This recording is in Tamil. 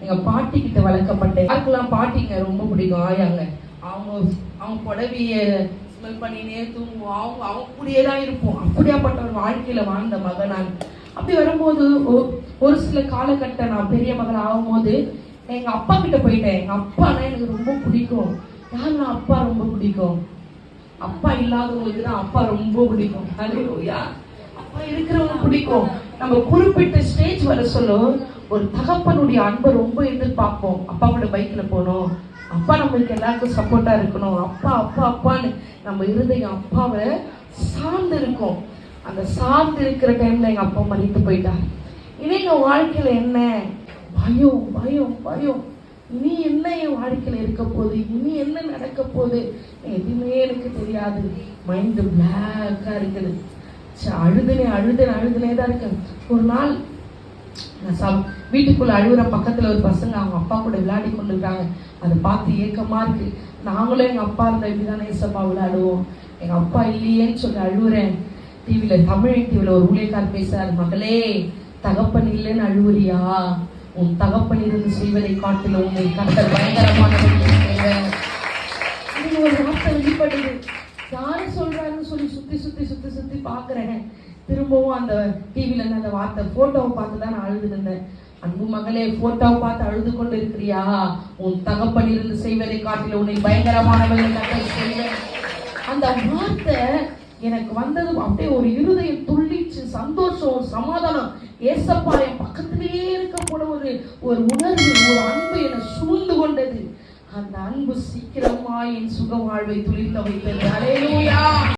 எங்க பாட்டி கிட்ட வளர்க்கப்பட்டேன் யாருக்கெல்லாம் பாட்டிங்க ரொம்ப பிடிக்கும் ஆயாங்க. அவங்க அவங்க புடவைய ஸ்மெல் பண்ணினே தூங்குவோம். அவங்க அவங்க கூடயே தான் இருப்போம். அப்படியாப்பட்ட ஒரு வாழ்க்கையில வாழ்ந்த மகன் நான். அப்படி வரும்போது ஒ- ஒரு சில காலகட்டம் நான் பெரிய மகள் ஆகும்போது எங்க அப்பா கிட்ட போயிட்டேன். எங்க அப்பானா எனக்கு ரொம்ப பிடிக்கும். யாருன்னா அப்பா ரொம்ப பிடிக்கும். அப்பா இல்லாதவங்களுக்கு தான் அப்பா ரொம்ப பிடிக்கும். ஹalleluya. அப்பா இருக்கிறவங்க பிடிக்கும். நம்ம குறிப்பிட்ட ஸ்டேஜ் வர சொல்ல ஒரு தகப்பனுடைய அன்பை ரொம்ப எதிர்பார்ப்போம். அப்பா கூட பைக்கில் போகணும் அப்பா நம்மளுக்கு எல்லாருக்கும் சப்போர்ட்டாக இருக்கணும். அப்பா அப்பா அப்பான்னு நம்ம இருதயம் அப்பாவை சார்ந்து இருக்கும். அந்த சார்ந்து இருக்கிற டைமில் எங்கள் அப்பா மறித்து போயிட்டார். இனி எங்கள் வாழ்க்கையில் என்ன? பயம் பயம் பயம். இனி என்ன என் வாழ்க்கையில் இருக்க போகுது? இனி என்ன நடக்க போகுது? எதுவுமே எனக்கு தெரியாது. மைண்டு பிளாக்காக இருக்குது. அழுதுனே அழுதுனே அழுதுனே தான் இருக்கேன். ஒரு நாள் நான் வீட்டுக்குள்ள அழுகுற பக்கத்துல ஒரு பசங்க அவங்க அப்பா கூட விளையாடி கொண்டு இருக்காங்க அதை பார்த்து ஏக்கமா இருக்கு. நாங்களும் எங்க அப்பா இருந்த இப்படிதானே ஏசப்பா விளையாடுவோம். எங்க அப்பா இல்லையேன்னு சொல்லி அழுகுறேன் டிவியில தமிழ் டிவியில ஒரு ஊழியக்கார் பேசுறாரு மகளே தகப்பன் இல்லைன்னு அழுவுறியா? உன் தகப்பன் இருந்து செய்வதை காட்டிலும் உன்னை கத்தர் பயங்கரமான யாரு சொல்றாருன்னு சொல்லி சுத்தி சுத்தி சுத்தி சுத்தி பாக்குறேன் திரும்பவும் அந்த டிவில அந்த வார்த்தை போட்டோவை பார்த்து தான் நான் அழுது இருந்தேன். அன்பு மகளே போட்டோவை பார்த்து அழுது கொண்டு இருக்கிறியா உன் தகப்பன் இருந்து செய்வதை காட்டில உன்னை பயங்கரமானவர்கள் கத்தர் செய்வேன். அந்த வார்த்தை எனக்கு வந்தது அப்படியே ஒரு இருதயம் துள்ளிச்சு சந்தோஷம் சமாதானம். ஏசப்பா என் பக்கத்திலேயே இருக்க ஒரு ஒரு உணர்வு ஒரு அன்பு என்னை சூழ்ந்து கொண்டது அந்த அன்பு சீக்கிரமாய் என் சுக வாழ்வை துளிர்க்க வைத்தது. அலையூயா